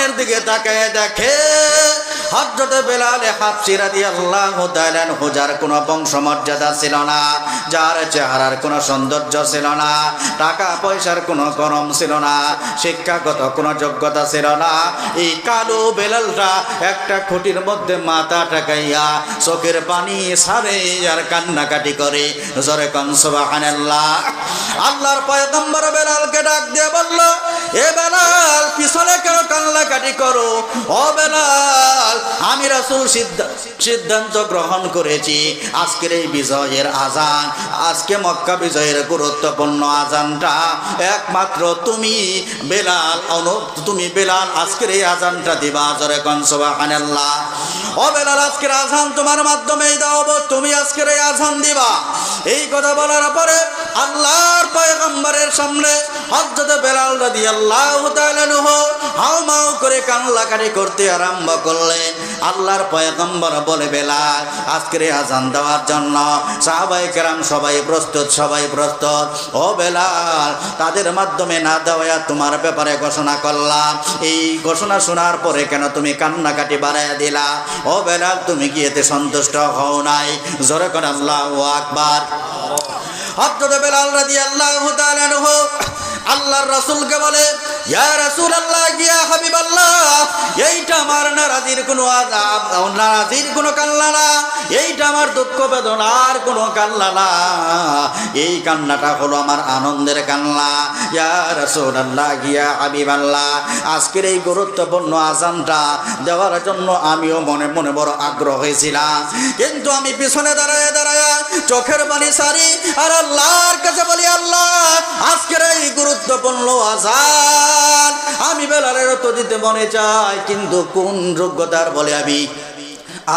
পিছনের দিকে তাকায় দেখে হজরত বেলাল হাফসি রাদিয়াল্লাহু তাআলা যার কোনো বংশমর্যাদা ছিল না, যার চেহারার কোনো সৌন্দর্য ছিল না, টাকা পয়সার কোনো গরম ছিল না, শিক্ষাগত কোনো যোগ্যতা ছিল না, এই কালো বেলালটা একটা খুঁটির মধ্যে মাথা টাকাইয়া চোখের পানি সারে আর কান্নাকাটি করে। জোরে কন সুবহানাল্লাহ। আল্লাহর পয়গম্বর বেলালকে ডাক দিয়ে কান্নাকাটি করো। ও বেলাল, আমি রাসূল সিদ্ধ- সিদ্ধান্ত গ্রহণ করেছি। আজকের এই বিজয়ের আজান, আজকে মক্কা বিজয়ের গুরুত্বপূর্ণ আজানটা। একমাত্র তুমি, বেলাল তুমি বেলাল, আজকের এই আজানটা দিবা জরে কনসবাহানাল্লাহ ও বেলাল, আজকের আজান তোমার মাধ্যমেই দাও তুমি আজকের এই আজান দিবা। এই কথা বলার পরে আল্লাহর পয়গম্বরের সামনে হযরত বেলাল তাআলা নহু হাউ মাউ করে কান্নাকাটি করতে আরম্ভ করলেন। আল্লাহর পয়গম্বর বলে, বেলাল, আজকের আজান দেওয়ার জন্য সাহাবাই কেরাম সবাই প্রস্তুত সবাই প্রস্তুত। ও বেলাল, তাদের মাধ্যমে না দেওয়া তোমার ব্যাপারে ঘোষণা করলাম। এই ঘোষণা শোনার পরে কেন তুমি কান্নাকাটি বাড়াইয়া দিলা? ও বেলাল, তুমি কি এতে সন্তুষ্ট হও নাই? জোরে করে আল্লাহ আকবার। বেলাল আল্লাহর বলে কোনো না, এইটা আমার দুঃখ বেদনার কোনো না, এই কান্নাটা হলো আমার আনন্দের কান্না। ইয়া হাবিবাল্লাহ, আজকের এই গুরুত্বপূর্ণ আজানটা দেওয়ার জন্য আমিও মনে মনে বড় আগ্রহ হয়েছিলাম। কিন্তু আমি পিছনে দাঁড়ায় দাঁড়ায় চোখের পানি সারি, আর আল্লাহর কাছে বলি, আল্লাহ, আজকের এই গুরুত্বপূর্ণ আজাদ আমি বেলার তো দিতে মনে চাই, কিন্তু কোন যোগ্যতার বলে আমি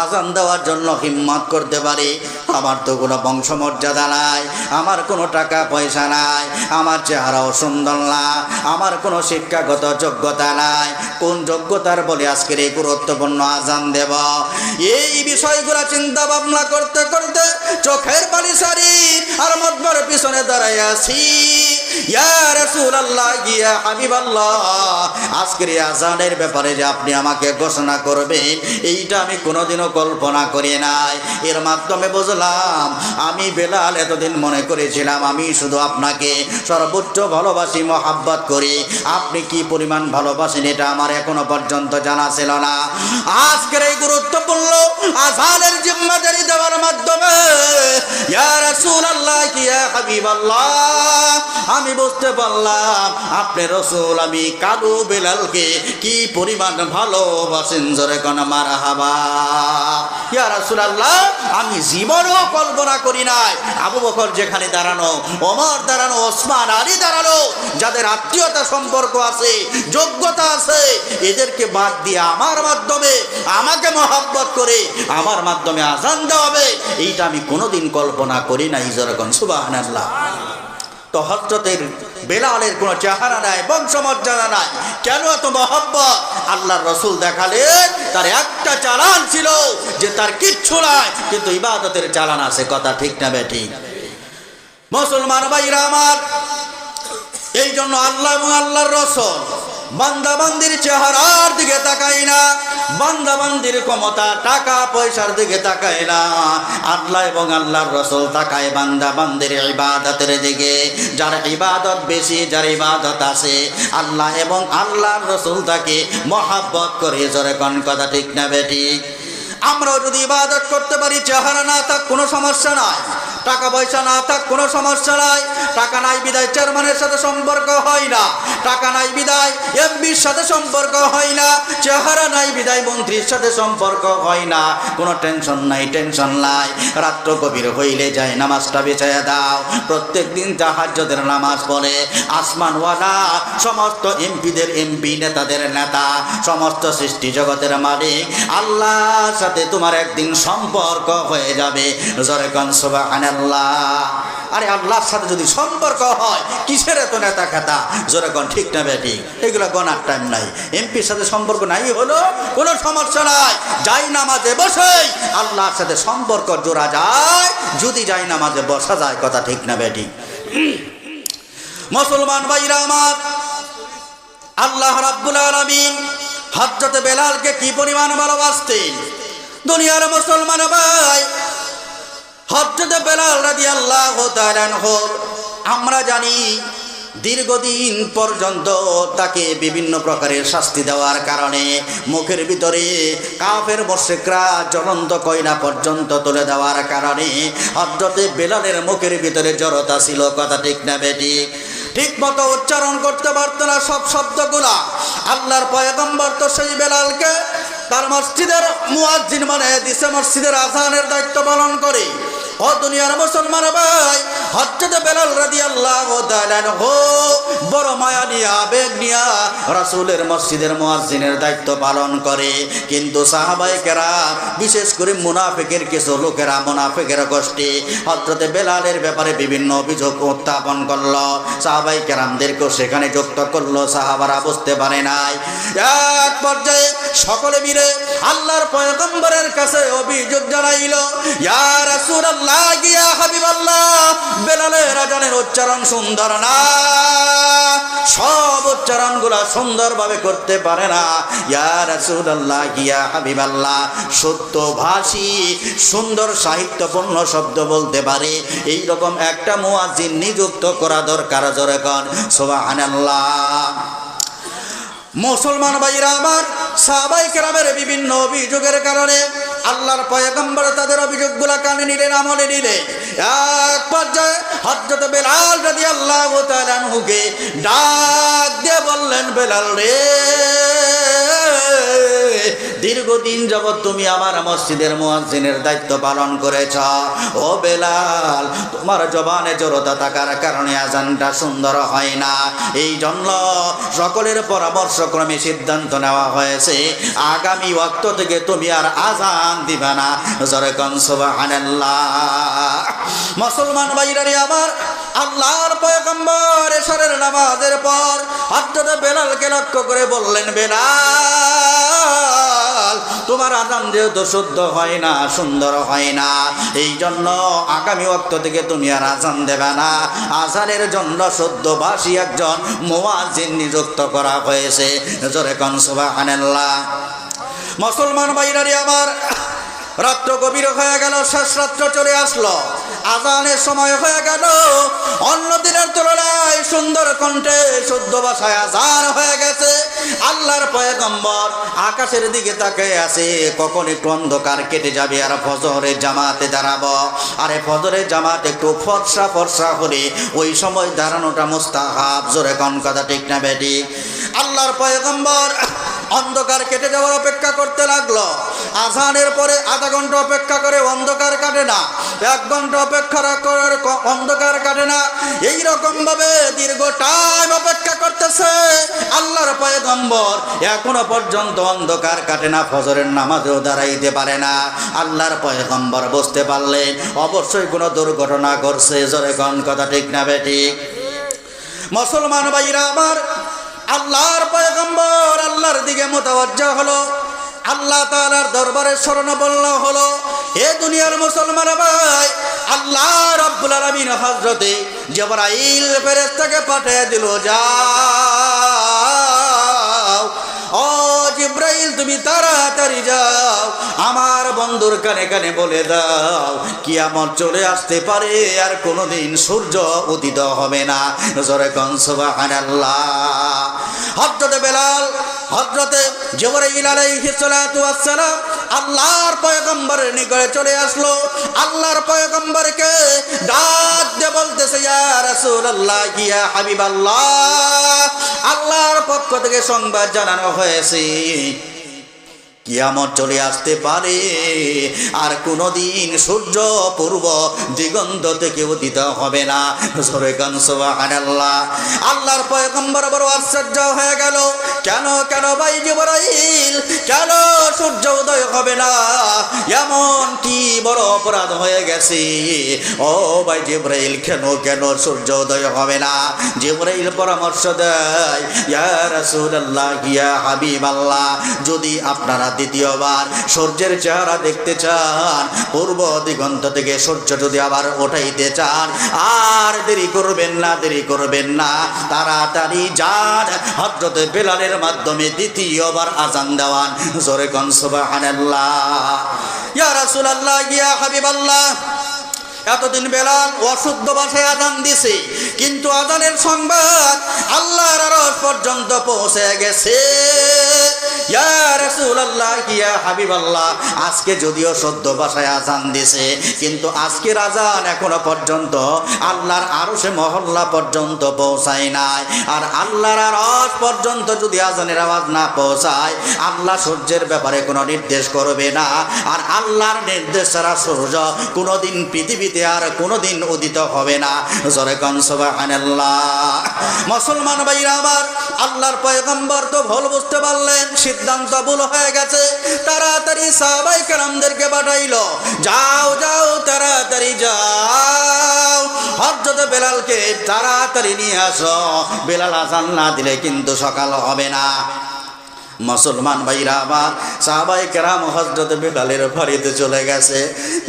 আজান দেওয়ার জন্য হিম্মত করতে পারি? আমার তো কোনো বংশমর্যাদা নাই, আমার কোনো টাকা পয়সা নাই, আমার চেহারাও সুন্দর না, আমার কোনো শিক্ষাগত যোগ্যতা নাই। কোন যোগ্যতার বলে আজকের এই গুরুত্বপূর্ণ আজান দেব? এই বিষয়গুলো চিন্তা ভাবনা করতে করতে চোখের পানি সারি আর মধ্যের পিছনে দাঁড়াই আছি। আজকের আজানের ব্যাপারে যে আপনি আমাকে ঘোষণা করবেন, এইটা আমি কোনোদিনও কল্পনা করি নাই। এর মাধ্যমে বুঝলাম আমি বেলাল এতদিন মনে করেছিলাম, আমি শুধু আপনাকে সর্বোচ্চ ভালোবাসি, মহাব্বত করি। আপনি কি পরিমাণ ভালোবাসেন এটা আমার এখনও পর্যন্ত জানা ছিল না। আজকের এই গুরুত্বপূর্ণ আজানের জিম্মাদারি দেওয়ার মাধ্যমে ইয়ার রাসূলুল্লাহ আমি বুঝতে পারলাম, আপনি রসুল, আমি কালু বেলালকে কি পরিমাণ ভালোবাসেন? জোরে কোন মার হাবা ইয়া রাসূলুল্লাহ, আমি জীবনও কল্পনা করি নাই, আবু বকর যেখানে দাঁড়ানো, ওমর দাঁড়ানো, ওসমান আলী দাঁড়ানো, যাদের আত্মীয়তা সম্পর্ক আছে, যোগ্যতা আছে, এদেরকে বাদ দিয়ে আমার মাধ্যমে আমাকে মহাব্বত করে আমার মাধ্যমে আজান দেওয়া হবে। এইটা আমি কোনোদিন কল্পনা করি নাই যেরকম সুবহানাল্লাহ। তো হজরতের বেলালের কোনো চেহারা নাই, বংশমর্যাদা নাই। কেন এত মহব্বত? আল্লাহর রসুল দেখালেন, তার একটা চালান ছিল যে তার কিচ্ছু নাই, কিন্তু ইবাদতের চালান আছে, কথা ঠিক না বেঠিক মুসলমান ভাইরা আমার এই জন্য আল্লাহ এবং আল্লাহর রসল তাকাই না বান্দাবান্দির ক্ষমতা, টাকা পয়সার দিকে তাকায় না। আল্লাহ এবং আল্লাহর রসুল তাকায় বান্দাবান্দির ইবাদতের দিকে। যার ইবাদত বেশি, যার ইবাদত আছে, আল্লাহ এবং আল্লাহর রসুল তাকে মহাব্বত করে জোরে কন, কথা ঠিক না বেঠিক আমরাও যদি ইবাদত করতে পারি, চেহারা না থাক, কোনো সমস্যা নাই। টাকা পয়সা না থাক, কোনো সমস্যা নাই। টাকা নাই, বিদায় চেয়ারম্যানের সাথে সম্পর্ক হয় না। টাকা নাই, বিদায় এমপির সাথে সম্পর্ক হয় না। চেহারা নাই, বিদায় মন্ত্রীর সাথে সম্পর্ক হয় না। কোনো টেনশন নাই টেনশন নাই। রাত্র কবির হইলে যায় নামাজটা বেচাইয়া দাও। প্রত্যেক দিন জাহাজ্যদের নামাজ পড়ে। আসমানওয়ালা সমস্ত এমপিদের, এমপি নেতাদের নেতা, সমস্ত সৃষ্টি জগতের মালিক আল্লাহর সাথে তোমার একদিন সম্পর্ক হয়ে যাবে। জরে কনসবাহানাল্লাহ আরে আল্লাহর সাথে যদি সম্পর্ক হয়, কিসের এত নেতা খেতা জোরে কন, ঠিক না বেটি এগুলো গনার টাইম নাই। এমপির সাথে সম্পর্ক নাই হলো, কোনো সমস্যা নাই। যাই না নামাজে বসেই আল্লাহর সাথে সম্পর্ক জোড়া যায়। যদি যাই না নামাজে বসা যায়, কথা ঠিক না বেটি মুসলমান ভাইরা আমার, আল্লাহ রাব্বুল আলামিন হজরত বেলালকে কি পরিমাণ ভালোবাসতেন? দুনিয়ার মুসলমান ভাই। হজরত বেলাল রাজি আল্লাহ আমরা জানি দীর্ঘদিন পর্যন্ত তাকে বিভিন্ন প্রকারের শাস্তি দেওয়ার কারণে মুখের ভিতরে কাফের বর্ষেকরা জ্বলন্ত কয়লা পর্যন্ত তুলে দেওয়ার কারণে হজরতে বেলালের মুখের ভিতরে জড়তা ছিল, কথা ঠিক না বেটি? ঠিক মতো উচ্চারণ করতে পারত না সব শব্দগুলা। আল্লাহর পয়গম্বর তো সেই বেলালকে তার মসজিদের মুয়াজ্জিন মানে দিছে মসজিদের আজানের দায়িত্ব পালন করে। ও দুনিয়ার মুসলমান ভাই হজরত বেলাল রাদিয়াল্লাহু তাআলা হো বড় মায়া নিয়ে, আবেগ নিয়া রাসূলের মসজিদের মুয়াজ্জিনের দায়িত্ব পালন করে। কিন্তু সাহাবায়ে কেরাম, বিশেষ করে মুনাফিকের কিছু লোকেরা মুনাফিকের গোষ্ঠী হজরত বেলালের ব্যাপারে বিভিন্ন অভিযোগ উত্থাপন করল। সাহাবাই কেরামদেরকেও সেখানে যুক্ত করল, সাহাবারা বুঝতে পারে নাই। এক পর্যায়ে সকলে মিলে আল্লাহর পয়গম্বরের কাছে অভিযোগ জানাইল, ইয়া রাসূলুল্লাহ ইয়া হাবিবাল্লাহ বেলালের আজানের উচ্চারণ সুন্দর না। সব উচ্চারণগুলো সুন্দরভাবে করতে পারে না। ইয়া রাসুল্লাহ ইয়া হাবিবাল্লাহ সত্য ভাষী সুন্দর সাহিত্যপূর্ণ শব্দ বলতে পারে। এই রকম একটা মুয়াজিন নিযুক্ত করা দরকার জোরে কন। সুবহানাল্লাহ। মুসলমান ভাইরা আমার, সাহাবাই কেরামের বিভিন্ন অভিযোগের কারণে আল্লাহর পয়গম্বর তাদের অভিযোগগুলা কানে নিলেন, আমলে নিলে এক পর্যায়ে হজরত বেলাল রাদি আল্লাহ ডাক দিয়ে বললেন, বেলাল রে দীর্ঘদিন যাবৎ তুমি আমার মসজিদের মুয়াজ্জিনের দায়িত্ব পালন করেছ। ও বেলাল, তোমার জবানে জড়তা থাকার কারণে আজানটা সুন্দর হয় না। এই জন্য সকলের পরামর্শ ক্রমে সিদ্ধান্ত নেওয়া হয়েছে, আগামী ওয়াক্ত থেকে তুমি আর আজান দিবা না। জরে সুবহানাল্লাহ। মুসলমান ভাইরারে, আমার আল্লাহর পয়গম্বর এশারের নামাজের পর হযরত বেলালকে লক্ষ্য করে বললেন, বেলাল তোমার আজান যেহেতু শুদ্ধ হয় না, সুন্দর হয় না এই জন্য আগামী ওয়াক্ত থেকে তুমি আর আজান দেবে না। আজানের জন্য শুদ্ধভাষী একজন মোয়াজিন নিযুক্ত করা হয়েছে। জোরে কন সুবহানাল্লাহ। মুসলমান ভাইরারে, আমার রাত্র গভীর হয়ে গেল, শেষ রাত্র চলে আসলো। আজানের সময় হয়ে গেল, অন্য দিনের তুলনায় সুন্দর কণ্ঠে শুদ্ধ ভাষায় আজান হয়ে গেছে। আল্লাহর পয়গম্বর আকাশের দিকে তাকিয়ে আছে, কখন একটু অন্ধকার কেটে যাবে আর ফজরের জামাতে দাঁড়াবো। আরে ফজরের জামাত একটু ফর্সা ফর্সা হলে ওই সময় দাঁড়ানোটা মুস্তাহাব। জোরে কন কথা ঠিক না বেটি? আল্লাহর পয়গম্বর অন্ধকার কেটে যাওয়ার অপেক্ষা করতে লাগল। আজানের পরে আধা ঘণ্টা অপেক্ষা করে অন্ধকার কাটে না। এক ঘণ্টা অপেক্ষা করার অন্ধকার কাটে না। এই ভাবে দীর্ঘ টাইম অপেক্ষা করতেছে। আল্লাহর পয়গম্বর এখনও পর্যন্ত অন্ধকার কাটে না। ফজরের নামাজেও দাঁড়াইতে পারে না। আল্লাহর পয়গম্বর বুঝতে পারলেন অবশ্যই কোনো দুর্ঘটনা ঘটছে। জোরে কন কথা ঠিক না বেঠিক মুসলমান ভাইরা আমার আল্লাহর পয়গম্বর আল্লাহর দিকে মোতাবজ্জা হলো, আল্লাহ তালার দরবারে শরণাপন্ন হলো, এ দুনিয়ার মুসলমান ভাই, আল্লাহ রাব্বুল আলামিন হযরতে জিবরাইল থেকে পাঠিয়ে দিল, যাও। ও জিব্রাইল, তুমি তাড়াতাড়ি যাও। বন্ধুর কানে কানে বলে দাও, কিয়ামত চলে আসতে পারে আর কোনোদিন সূর্য উদিত হবে না। জোরে হযরতে বেলাল আলাইহিস সালাতু ওয়াস আল্লাহর পয়গম্বরের নিকটে চলে আসলো। আল্লাহর পয়গম্বরকে ডাক দিয়ে বলতেছে, ইয়া রাসূলুল্লাহ, ইয়া হাবিবাল্লাহ। আল্লাহর পক্ষ থেকে সংবাদ জানানো হয়েছে। কিয়ামত চলে আসতে পারে। আর কোনোদিন সূর্য পূর্ব দিগন্ত থেকে উদিত হবে না। গান, সুবহানাল্লাহ। আল্লাহর পয়গম্বর বড় আশ্চর্য হয়ে গেল। কেন কেন ভাই জিবরাইল? কেন সূর্য উদয় হবে না? এমন কি বড় অপরাধ হয়ে গেছে? ও ভাই জিব্রাইল, কেন কেন সূর্য উদয় হবে না? জিব্রাইল পরামর্শ দেয়, ইয়া রাসূলুল্লাহ, ইয়া হাবিবাল্লাহ, যদি আপনারা দ্বিতীয়বার সূর্যের চেহারা দেখতে চান। পূর্ব দিগন্ত থেকে সূর্য যদি আবার ওঠাইতে চান, আর দেরি করবেন না, দেরি করবেন না। তাড়াতাড়ি যান। হজরত বেলালের মাধ্যমে দ্বিতীয়বার আজান দেওয়ান। জোরে কন, সুবহানাল্লাহ। ইয়া এতদিন বেলাল অশুদ্ধ ভাষায় আদান দিছে, কিন্তু আদানের সংবাদ আল্লাহর পর্যন্ত পৌঁছে গেছে। আজকে যদিও ভাষায় আজান দিছে, কিন্তু আজান এখনও পর্যন্ত আল্লাহর আরশে মহল্লা পর্যন্ত পৌঁছায় নাই। আর আল্লাহর আরশ পর্যন্ত যদি আজানের আওয়াজ না পৌঁছায়, আল্লাহ সূর্যের ব্যাপারে কোনো নির্দেশ করবে না। আর আল্লাহর নির্দেশ ছাড়া সূর্য কোনোদিন পৃথিবীতে আর কোনোদিন উদিত হবে না। জোরে কন সুবহানাল্লাহ। মুসলমান ভাইরা আমার, আল্লাহর পয়গম্বর তো ভুল বুঝতে পারলেন। সিদ্ধান্ত ভুল হয়ে গেছে। তাড়াতাড়ি সবাই কেরামদেরকে পাঠাইলো। যাও যাও, তাড়াতাড়ি যাও। হজরত বেলালকে তাড়াতাড়ি নিয়ে আসো। বেলাল আসান না দিলে কিন্তু সকাল হবে না। মুসলমান ভাইরা আমার সাহাবাই কেরাম হজরত বেলালের বাড়িতে চলে গেছে।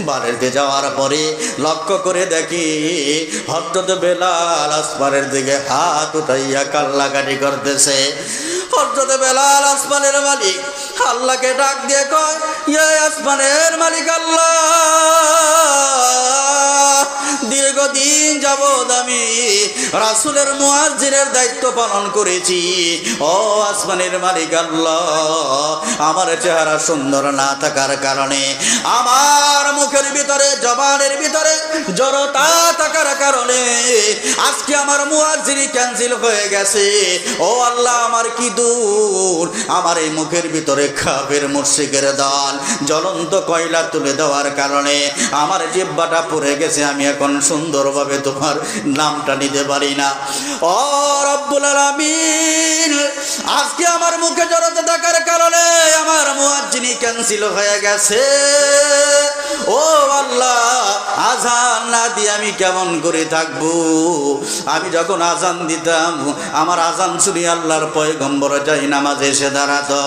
বাড়িতে যাওয়ার পরে লক্ষ্য করে দেখি হজরত বেলাল আসমানের দিকে হাত উঠাইয়া কাল্লাকাটি করতেছে। হজরত বেলাল আসমানের মালিক, আল্লাহকে ডাক দিয়ে কয় ইয়ে আসমানের মালিক আল্লাহ! দীর্ঘদিন যাবৎ আমি রাসুলের মুয়াজ্জিনের দায়িত্ব পালন করেছি। ও আসমানের মালিক আল্লাহ, আমার চেহারা সুন্দর না থাকার কারণে, আমার মুখের ভিতরে, জবানের ভিতরে জড়তা থাকার কারণে আজকে আমার মুয়াজ্জিনি ক্যান্সেল হয়ে গেছে। ও আল্লাহ, আমার কি দূর? আমার এই মুখের ভিতরে খাবের মুর্শিকের দল, জ্বলন্ত কয়লা তুলে দেওয়ার কারণে আমার জিব্বাটা পড়ে গেছে, আমি এখন সুন্দরভাবে তোমার নামটা নিতে পারি না। ও রব্বুল আলামিন, আজকে আমার মুখে জড়তে থাকার কারণে আমার মুয়াজ্জিনি ক্যান্সেল হয়ে গেছে। ও আল্লাহ, আজান না দিয়ে আমি কেমন করে থাকব? আমি যখন আজান দিতাম, আমার আজান শুনি আল্লাহর পয়গম্বর যাই নামাজে এসে দাঁড়াতো।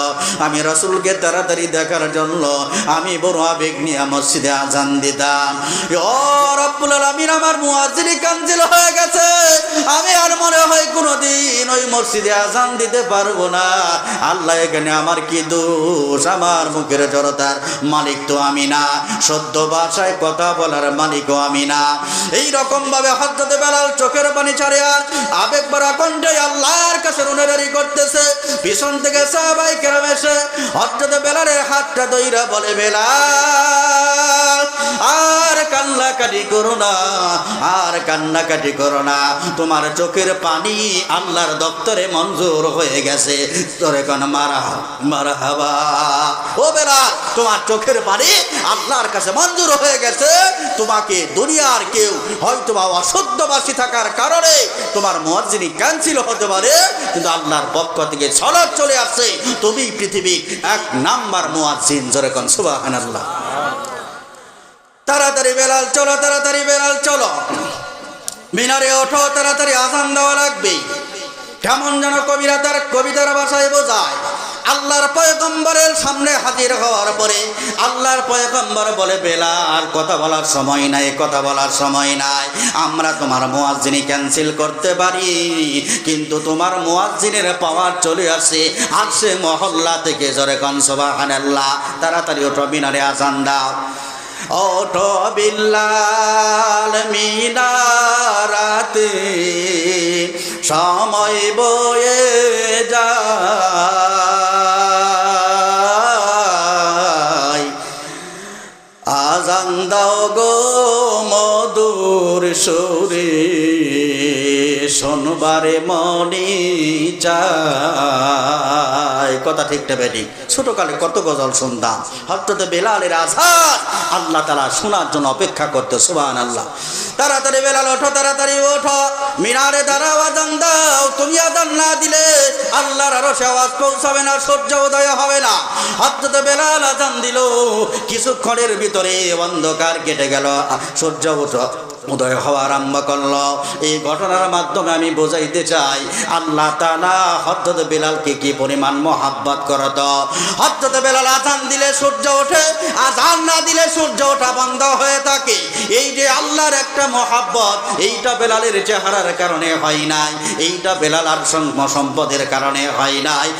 আমি রসুলকে তাড়াতাড়ি দেখার জন্য আমি বড় আবেগ নিয়ে মসজিদে আজান দিতাম। আমার মুয়াজ্জিনি কাঞ্জিল হয়ে গেছে। আমি আর মনে হয় কোনোদিন ওই মসজিদে আজান দিতে পারব না। আল্লাহ এখানে আমার কি দোষ? আমার মুখের জড়তার মালিক তো আমি না। সদ্য ভাষায় কথা বলার মালিকও আমি না। এই রকম ভাবে হজরত বেলাল চোখের পানি ছাড়ে আর আবেগ ভরা কণ্ঠে আল্লাহর কাছে রুনেরারি করতেছে। পিছন থেকে সবাই কেরাম এসে হজরত বেলালের হাতটা দইরা বলে, বেলাল আর কান্নাকাটি করো না, আর কান্নাকাটি করো না। তোমার চোখের পানি আল্লাহর দপ্তরে মঞ্জুর হয়ে গেছে। তোরে কোন মারা মারা হাবা। ও বেলা, তোমার চোখের পানি আল্লাহর কাছে মঞ্জুর হয়ে গেছে। তোমাকে দুনিয়ার কেউ হয়তো বা অশুদ্ধবাসী থাকার কারণে তোমার মর্জিনী ক্যান্সেল হতে পারে, কিন্তু আল্লাহর পক্ষ থেকে ছলক চলে আসছে। তুমি পৃথিবীর এক নাম্বার মুয়াজ্জিন, জোরে কোন সুবহানাল্লাহ। তাড়াতাড়ি বেলাল, চলো, তাড়াতাড়ি বেলাল, চলো। মিনারে ওঠো, তাড়াতাড়ি আজান দেওয়া লাগবে। কেমন যেন কবিরা তার কবিতার ভাষায় বোঝায়। আল্লাহর পয়গম্বরের সামনে হাজির হওয়ার পরে আল্লাহর পয়গম্বর বলে বেলা আর কথা বলার সময় নাই, কথা বলার সময় নাই। আমরা তোমার মোয়াজ্জিনি ক্যান্সেল করতে পারি, কিন্তু তোমার মোয়াজ্জিনের পাওয়ার চলে আসে আসে মহল্লা থেকে জরে কনসবা হানাল্লাহ তাড়াতাড়ি ওঠো, মিনারে আজান দাও। ওঠো বিল্লাল মিনারাতে সময় বয়ে যায়। আজান দাও গো মধুর সুরে। শোনো সবারে মনে চায় কথা ঠিকটা বেটি, ছোটকালে কত গজল শুনতাম। হঠাৎ বেলালের আজাদ আল্লাহ তালা শোনার জন্য অপেক্ষা করতে সুবান আল্লাহ তাড়াতাড়ি বেলাল ওঠো, তাড়াতাড়ি ওঠো। মিনারে দাঁড়াও, আজান দাও। তুমি আজান না দিলে আল্লাহর আরও সে আওয়াজ পৌঁছাবে না, সূর্য উদয় হবে না। হঠাৎ বেলাল আজান দিল। কিছুক্ষণের ভিতরে অন্ধকার কেটে গেল। সূর্য উঠো। উদয় হওয়া আরম্ভ করল। এই ঘটনার মাধ্যমে আমি বোঝাইতে চাই, আল্লাহ তালা হদ্দত বেলালকে কি পরিমাণ মহাব্বত করত? হদ্দত বেলাল আজান দিলে সূর্য ওঠে আজান না দিলে সূর্য ওঠা বন্ধ হয়ে থাকে। এই যে আল্লাহর একটা মহাব্বত, এইটা বেলালের চেহারার কারণে হয় নাই, এইটা বেলাল আর সম্পদের কারণে হয় নাই।